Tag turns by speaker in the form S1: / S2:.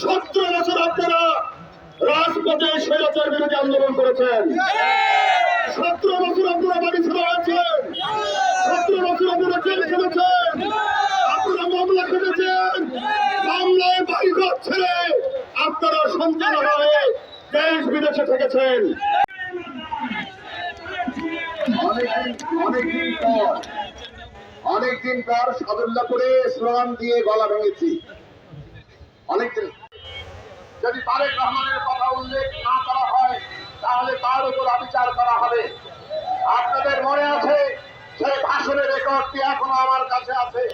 S1: সতেরো বছর আপনারা রাজপথে স্বৈরাচার বিরোধী আন্দোলন করেছেন। সতেরো বছর আপনারা বাড়ি ছেড়ে আছেন। সতেরো বছর আপনারা জেল খেলেছেন আপনারা মামলা খেলেছেন মামলায় বাড়িঘর ছেড়ে আপনারা সন্তান হয়ে দেশ বিদেশে থেকেছেন।
S2: অনেকদিন পর অনেকদিন পর সাদুল্লাপুরে স্লোগান দিয়ে গলা ভেঙেছি। অনেকদিন যদি তারেক রহমানের কথা উল্লেখ না করা হয়, তাহলে তার উপর বিচার করা হবে। আপনাদের মনে আছে, সেই ভাষণের রেকর্ডটি এখনও আমার কাছে আছে।